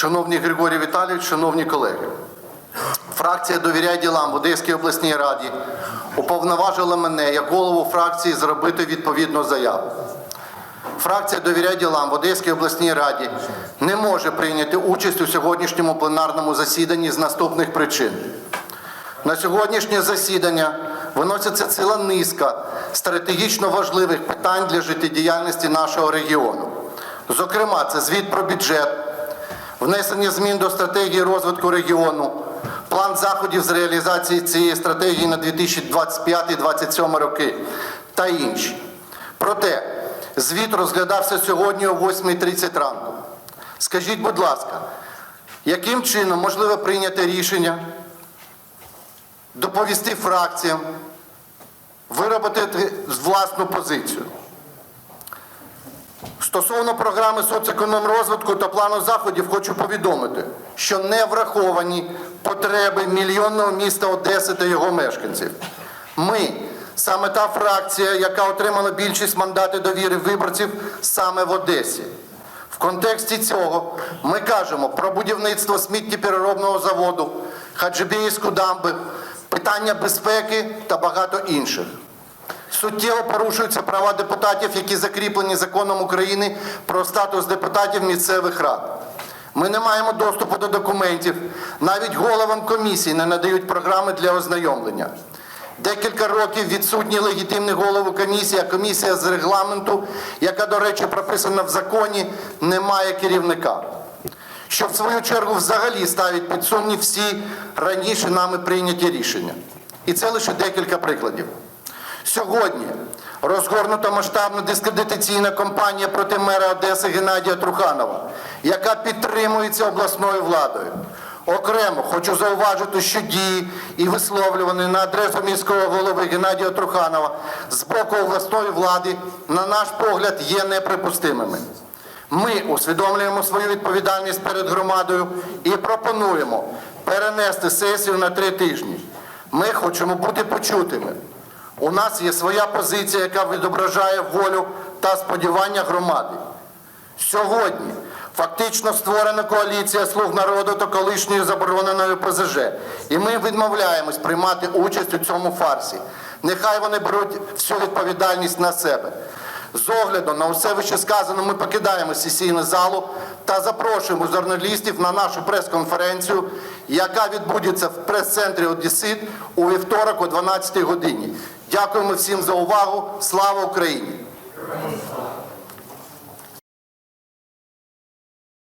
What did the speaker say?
Шановний Григорій Віталійович, шановні колеги, фракція довіряє ділам в Одеській обласній раді уповноважила мене як голову фракції зробити відповідну заяву. Фракція довіряє ділам в Одеській обласній раді не може прийняти участь у сьогоднішньому пленарному засіданні з наступних причин. На сьогоднішнє засідання виноситься ціла низка стратегічно важливих питань для життєдіяльності нашого регіону. Зокрема, це звіт про бюджет, внесення змін до стратегії розвитку регіону, план заходів з реалізації цієї стратегії на 2025-2027 роки та інші. Проте звіт розглядався сьогодні о 8.30 ранку. Скажіть, будь ласка, яким чином можливо прийняти рішення доповісти фракціям, виробити власну позицію. Стосовно програми соцекономрозвитку та плану заходів хочу повідомити, що не враховані потреби мільйонного міста Одеси та його мешканців. Ми саме та фракція, яка отримала більшість мандатів довіри виборців саме в Одесі. В контексті цього ми кажемо про будівництво сміттєпереробного заводу, Хаджибіївську дамби, питання безпеки та багато інших. Суттєво порушуються права депутатів, які закріплені законом України про статус депутатів місцевих рад. Ми не маємо доступу до документів, навіть головам комісій не надають програми для ознайомлення. Декілька років відсутні легітимні голови комісії, а комісія з регламенту, яка, до речі, прописана в законі, не має керівника. Що в свою чергу взагалі ставить під сумнів всі раніше нами прийняті рішення. І це лише декілька прикладів. Сьогодні розгорнута масштабна дискредитаційна кампанія проти мера Одеси Геннадія Труханова, яка підтримується обласною владою. Окремо хочу зауважити, що дії і висловлювані на адресу міського голови Геннадія Труханова з боку обласної влади, на наш погляд, є неприпустимими. Ми усвідомлюємо свою відповідальність перед громадою і пропонуємо перенести сесію на три тижні. Ми хочемо бути почутими. У нас є своя позиція, яка відображає волю та сподівання громади. Сьогодні фактично створена коаліція слуг народу та колишньої забороненої ПЗЖ. І ми відмовляємось приймати участь у цьому фарсі. Нехай вони беруть всю відповідальність на себе. З огляду на усе вище сказано, ми покидаємо сесійну залу та запрошуємо журналістів на нашу прес-конференцію, яка відбудеться в прес-центрі Одесит у вівторок о 12 годині. Дякуємо всім за увагу. Слава Україні!